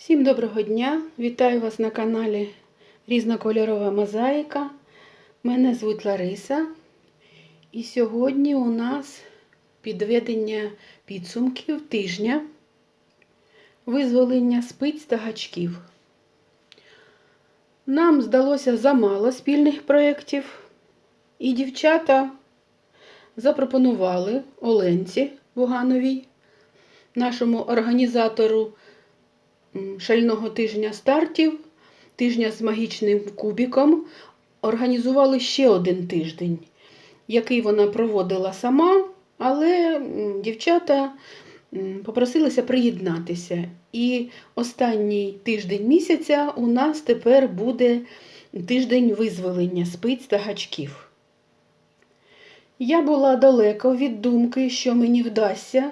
Всім доброго дня! Вітаю вас на каналі Різнокольорова Мозаїка. Мене звуть Лариса. І сьогодні у нас підведення підсумків тижня визволення спиць та гачків. Нам здалося замало спільних проєктів, і дівчата запропонували Оленці Бугановій, нашому організатору шального тижня стартів, тижня з магічним кубіком, організували ще один тиждень, який вона проводила сама, але дівчата попросилися приєднатися. І останній тиждень місяця у нас тепер буде тиждень визволення спиць та гачків. Я була далеко від думки, що мені вдасться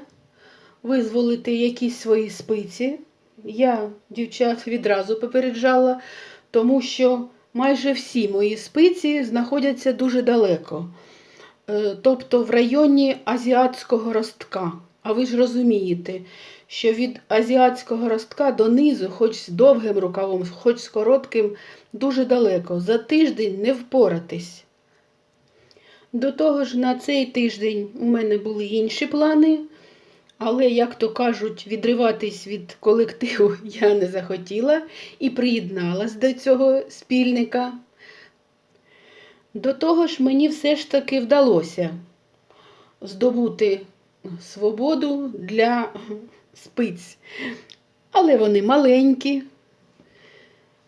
визволити якісь свої спиці. Я дівчат відразу попереджала, тому що майже всі мої спиці знаходяться дуже далеко, Е, тобто в районі азіатського ростка. А ви ж розумієте, що від азіатського ростка донизу, хоч з довгим рукавом, хоч з коротким, дуже далеко. За тиждень не впоратись. До того ж, на цей тиждень у мене були інші плани, але, як то кажуть, відриватись від колективу я не захотіла і приєдналась до цього спільника. До того ж, мені все ж таки вдалося здобути свободу для спиць. Але вони маленькі,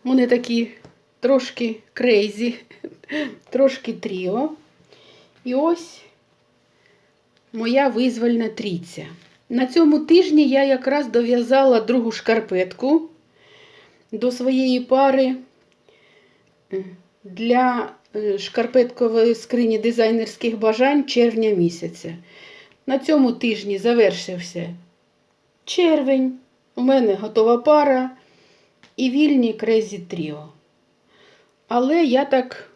вони такі трошки крейзі, трошки тріо. І ось моя визвольна трійця. На цьому тижні я якраз дов'язала другу шкарпетку до своєї пари для е, шкарпеткової скрині дизайнерських бажань червня місяця. На цьому тижні завершився червень. У мене готова пара і вільні крезі тріо. Але я так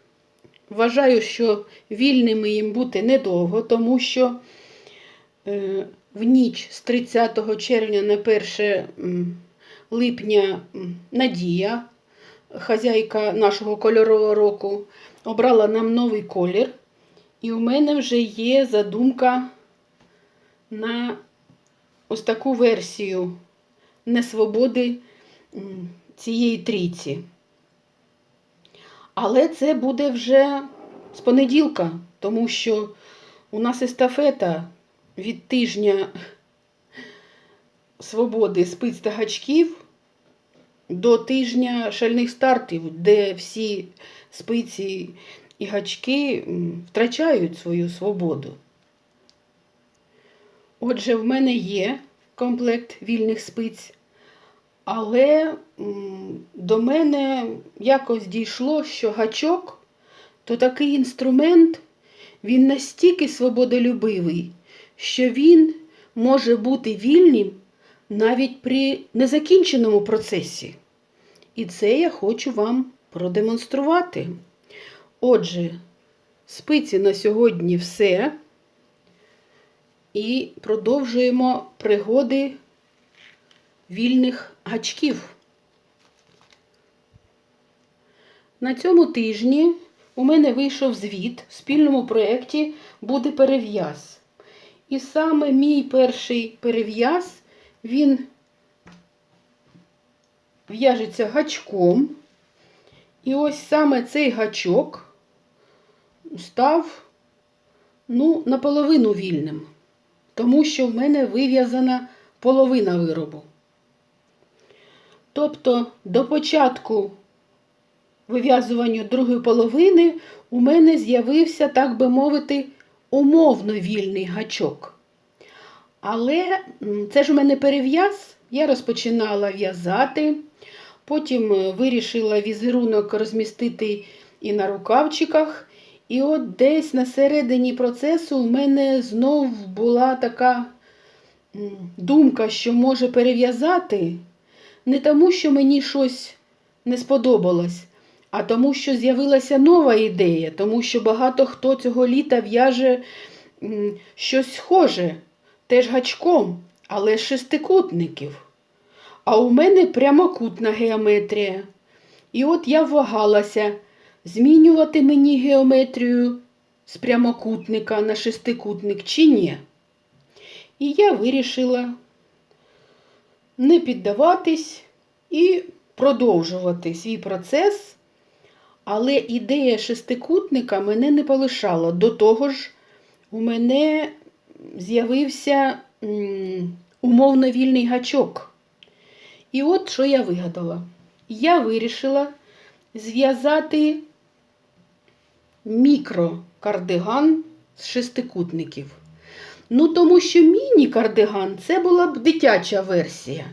Вважаю, що вільними їм бути недовго, тому що е, в ніч з 30 червня на 1 липня Надія, хазяйка нашого кольорового року, обрала нам новий колір. І у мене вже є задумка на ось таку версію несвободи цієї трійці. Але це буде вже з понеділка, тому що у нас естафета від тижня свободи спиць та гачків до тижня шальних стартів, де всі спиці і гачки втрачають свою свободу. Отже, в мене є комплект вільних спиць. Але до мене якось дійшло, що гачок то такий інструмент, він настільки свободолюбивий, що він може бути вільним навіть при незакінченому процесі. І це я хочу вам продемонструвати. Отже, спиці на сьогодні все. І продовжуємо пригоди вільних гачків. На цьому тижні у мене вийшов звіт в спільному проєкті буде перев'яз. І саме мій перший перев'яз, він в'яжеться гачком. І ось саме цей гачок став ну, наполовину вільним, тому що в мене вив'язана половина виробу. Тобто до початку вив'язування другої половини у мене з'явився, так би мовити, умовно вільний гачок. Але це ж у мене перев'яз, я розпочинала в'язати, потім е, вирішила візерунок розмістити і на рукавчиках. І от десь на середині процесу у мене знов була така думка, що може перев'язати. Не тому, що мені щось не сподобалось, а тому, що з'явилася нова ідея, тому що багато хто цього літа в'яже щось схоже, теж гачком, але з шестикутників. А у мене прямокутна геометрія. І от я вагалася, змінювати мені геометрію з прямокутника на шестикутник чи ні. І я вирішила не піддаватись і продовжувати свій процес. Але ідея шестикутника мене не полишала. До того ж, у мене з'явився умовно вільний гачок. І от що я вигадала. Я вирішила зв'язати мікрокардиган з шестикутників. Ну, тому що міні-кардиган це була б дитяча версія.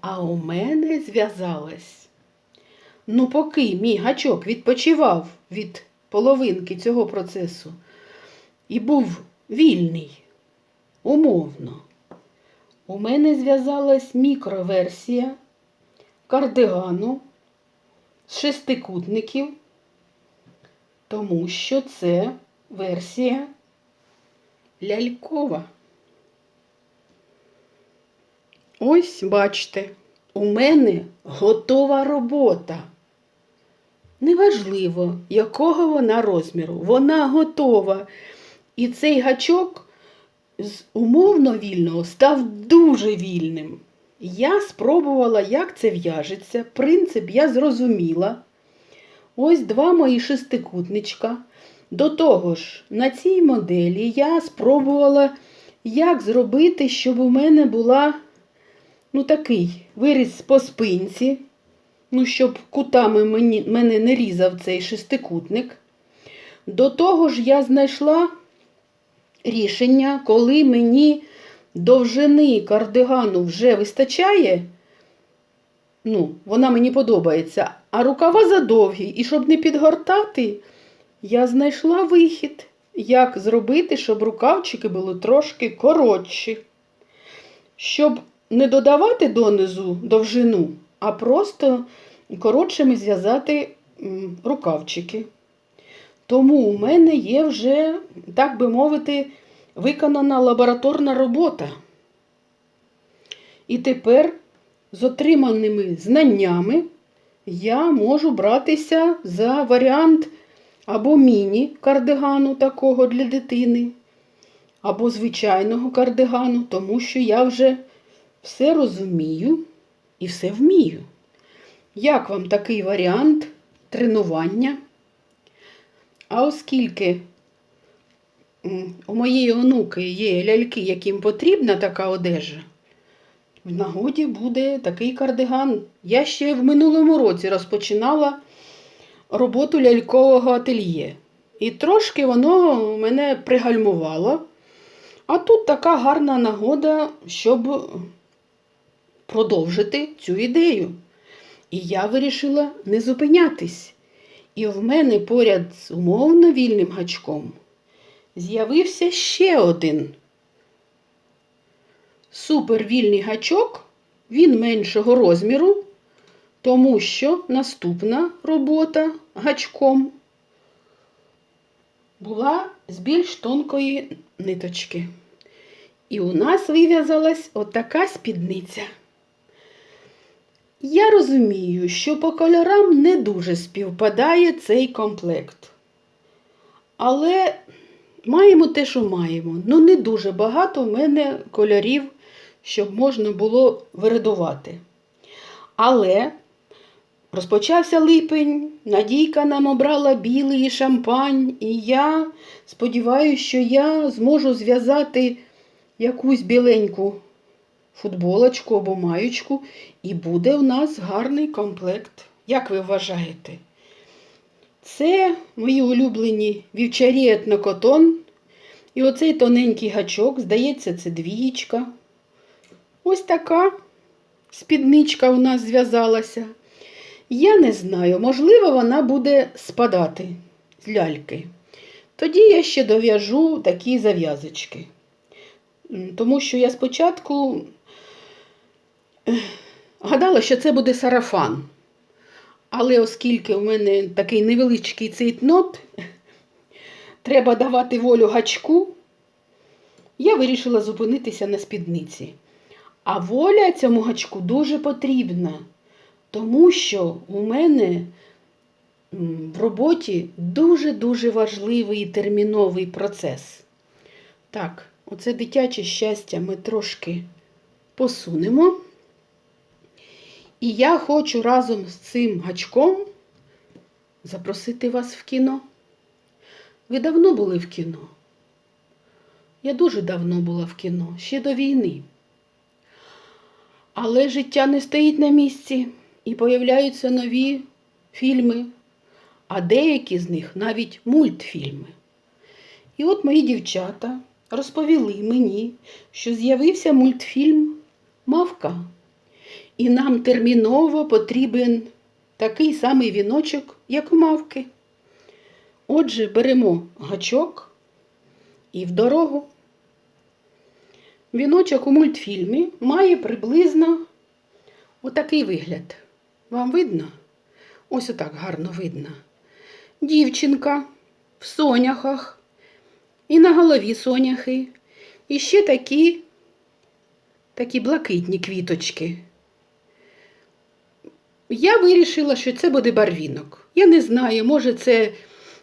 А у мене зв'язалась. Ну, поки мій гачок відпочивав від половинки цього процесу і був вільний, умовно, у мене зв'язалась мікроверсія кардигану з шестикутників, тому що це версія лялькова. Ось бачите, у мене готова робота. Неважливо, якого вона розміру, вона готова. І цей гачок з умовно вільного став дуже вільним. Я спробувала, як це в'яжеться. Принцип я зрозуміла. Ось два мої шестикутничка. До того ж, на цій моделі я спробувала, як зробити, щоб у мене була ну, такий виріз по спинці, ну, щоб кутами мені, мене не різав цей шестикутник. До того ж, я знайшла рішення, коли мені довжини кардигану вже вистачає, ну, вона мені подобається, а рукава задовгі. І щоб не підгортати, я знайшла вихід, як зробити, щоб рукавчики були трошки коротші. Щоб не додавати донизу довжину, а просто коротшими зв'язати рукавчики. Тому у мене є вже, так би мовити, виконана лабораторна робота. І тепер з отриманими знаннями я можу братися за варіант або міні-кардигану такого для дитини, або звичайного кардигану, тому що я вже все розумію і все вмію. Як вам такий варіант тренування? А оскільки у моєї онуки є ляльки, яким потрібна така одежа, в нагоді буде такий кардиган. Я ще в минулому році розпочинала роботу лялькового ательє. І трошки воно мене пригальмувало. А тут така гарна нагода, щоб продовжити цю ідею. І я вирішила не зупинятись. І в мене поряд з умовно вільним гачком з'явився ще один супервільний гачок, він меншого розміру, тому що наступна робота гачком була з більш тонкої ниточки. І у нас вив'язалась отака спідниця. Я розумію, що по кольорам не дуже співпадає цей комплект. Але маємо те, що маємо. Ну, не дуже багато в мене кольорів, щоб можна було вирядувати. Але розпочався липень, Надійка нам обрала білий шампань, і я сподіваюся, що я зможу зв'язати якусь біленьку футболочку або маючку, і буде у нас гарний комплект. Як ви вважаєте? Це мої улюблені вівчарі етнокотон. І оцей тоненький гачок, здається, це двієчка. Ось така спідничка у нас зв'язалася. Я не знаю, можливо, вона буде спадати з ляльки. Тоді я ще дов'яжу такі зав'язочки. Тому що я спочатку гадала, що це буде сарафан. Але оскільки у мене такий невеличкий цейтнот, треба давати волю гачку, я вирішила зупинитися на спідниці. А воля цьому гачку дуже потрібна, тому що у мене в роботі дуже-дуже важливий і терміновий процес. Так, оце дитяче щастя ми трошки посунемо. І я хочу разом з цим гачком запросити вас в кіно. Ви давно були в кіно? Я дуже давно була в кіно, ще до війни. Але життя не стоїть на місці і появляються нові фільми, а деякі з них навіть мультфільми. І от мої дівчата розповіли мені, що з'явився мультфільм Мавка. І нам терміново потрібен такий самий віночок, як у мавки. Отже, беремо гачок і в дорогу. Віночок у мультфільмі має приблизно отакий вигляд. Вам видно? Ось отак гарно видно. Дівчинка в соняхах, і на голові соняхи, і ще такі, такі блакитні квіточки. Я вирішила, що це буде барвінок. Я не знаю, може це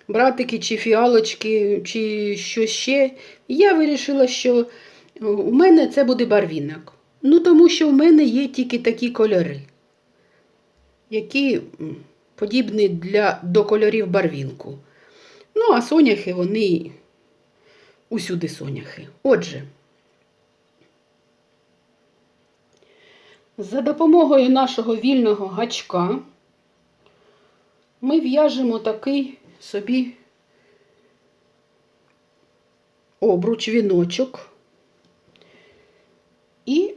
братики чи фіалочки, чи що ще. Я вирішила, що у мене це буде барвінок. Ну, тому що в мене є тільки такі кольори, які подібні для, до кольорів барвінку. Ну, а соняхи вони усюди соняхи. Отже, за допомогою нашого вільного гачка ми в'яжемо такий собі обруч, віночок і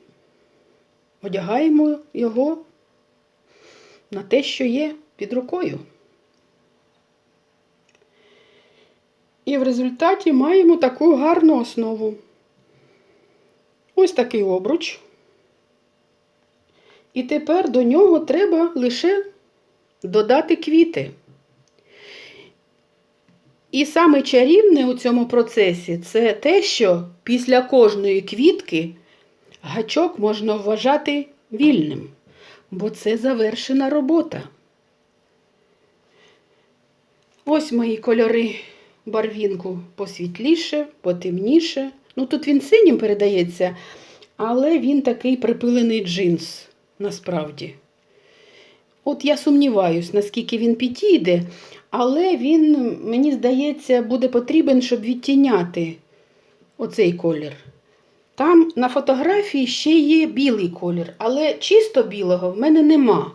одягаємо його на те, що є під рукою. І в результаті маємо таку гарну основу. Ось такий обруч. І тепер до нього треба лише додати квіти. І саме чарівне у цьому процесі це те, що після кожної квітки гачок можна вважати вільним, бо це завершена робота. Ось мої кольори барвінку посвітліше, потемніше. Ну, тут він синім передається, але він такий припилений джинс насправді. От я сумніваюсь, наскільки він підійде, але він, мені здається, буде потрібен, щоб відтіняти оцей колір. Там на фотографії ще є білий колір, але чисто білого в мене нема.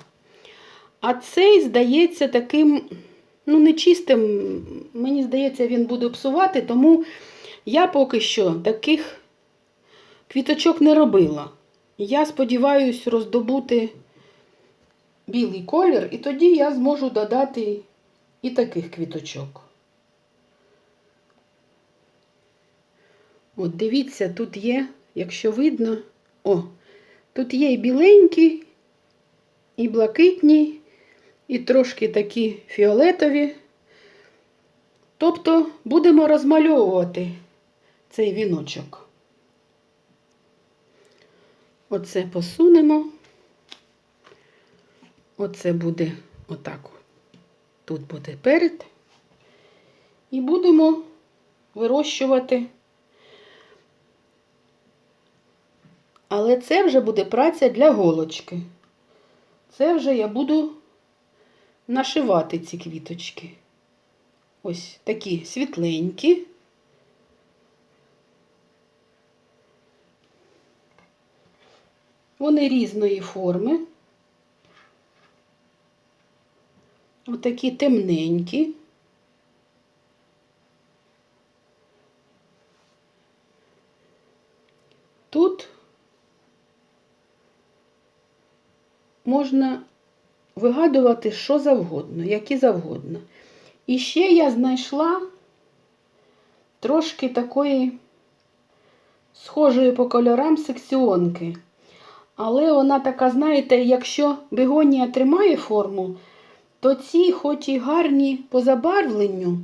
А цей, здається, таким, ну, нечистим, мені здається, він буде псувати, тому я поки що таких квіточок не робила. Я сподіваюся роздобути білий колір, і тоді я зможу додати і таких квіточок. От дивіться, тут є, якщо видно, о, тут є і біленькі, і блакитні, і трошки такі фіолетові. Тобто будемо розмальовувати цей віночок. Оце посунемо. Оце буде отак. Тут буде перед. І будемо вирощувати. Але це вже буде праця для голочки. Це вже я буду нашивати ці квіточки. Ось такі світленькі. Вони різної форми. Отакі темненькі. Тут можна вигадувати що завгодно, які завгодно. І ще я знайшла трошки такої схожої по кольорам секціонки. Але вона така, знаєте, якщо бегонія тримає форму, то ці, хоч і гарні по забарвленню,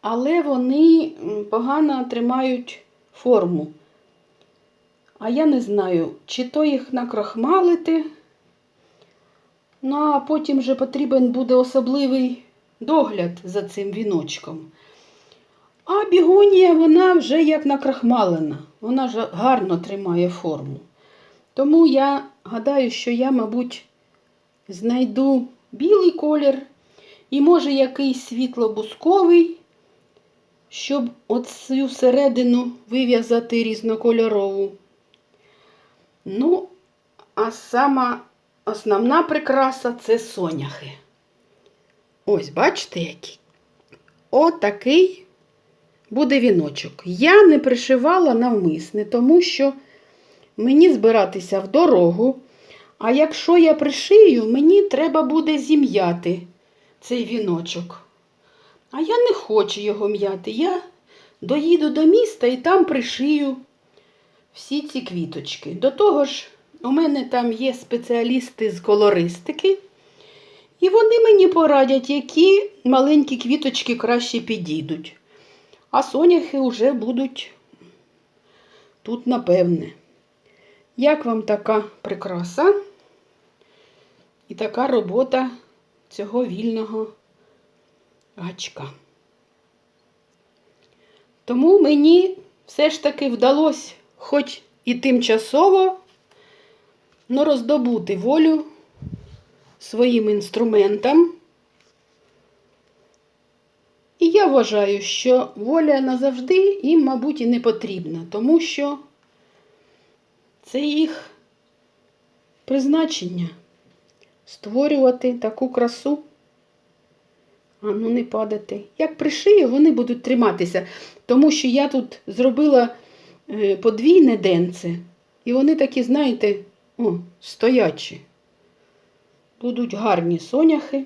але вони погано тримають форму. А я не знаю, чи то їх накрахмалити, ну а потім вже потрібен буде особливий догляд за цим віночком. А бігонія, вона вже як накрахмалена, вона ж гарно тримає форму. Тому я гадаю, що я, мабуть, знайду білий колір і, може, якийсь світло-бусковий, щоб оцю середину вив'язати різнокольорову. Ну, а сама основна прикраса це соняхи. Ось, бачите, який? Отакий буде віночок. Я не пришивала навмисне, тому що мені збиратися в дорогу. А якщо я пришию, мені треба буде зім'яти цей віночок. А я не хочу його м'яти. Я доїду до міста і там пришию всі ці квіточки. До того ж, у мене там є спеціалісти з колористики, і вони мені порадять, які маленькі квіточки краще підійдуть. А соняхи вже будуть тут, напевне. Як вам така прикраса і така робота цього вільного гачка? Тому мені все ж таки вдалося, хоч і тимчасово, но роздобути волю своїм інструментам. І я вважаю, що воля назавжди їм, мабуть, і не потрібна, тому що це їх призначення створювати таку красу. А ну не падати. Як пришию, вони будуть триматися, тому що я тут зробила е, подвійне денце, і вони такі, знаєте, о, стоячі. Будуть гарні соняхи.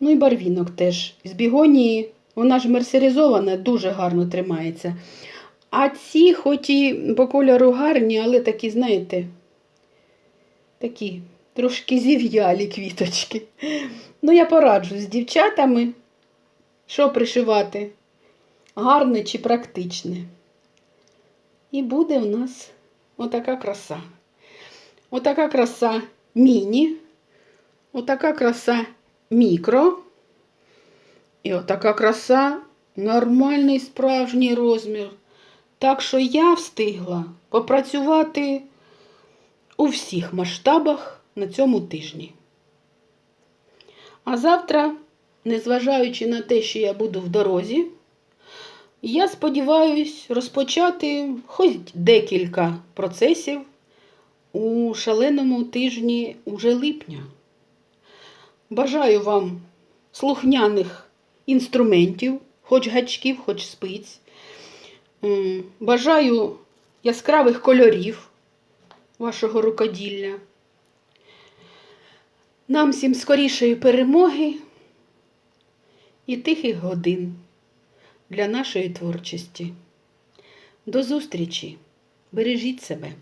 Ну і барвінок теж. З бігонії, вона ж мерсеризована, дуже гарно тримається. А ці, хоч і по кольору гарні, але такі, знаєте, такі трошки зів'ялі квіточки. Ну, я пораджу з дівчатами, що пришивати, гарне чи практичне. І буде у нас отака краса. Отака краса міні, отака краса мікро. І отака краса нормальний справжній розмір. Так що я встигла попрацювати у всіх масштабах на цьому тижні. А завтра, незважаючи на те, що я буду в дорозі, я сподіваюся розпочати хоч декілька процесів у шаленому тижні уже липня. Бажаю вам слухняних інструментів, хоч гачків, хоч спиць. Бажаю яскравих кольорів вашого рукоділля. Нам всім скорішої перемоги і тихих годин для нашої творчості. До зустрічі! Бережіть себе!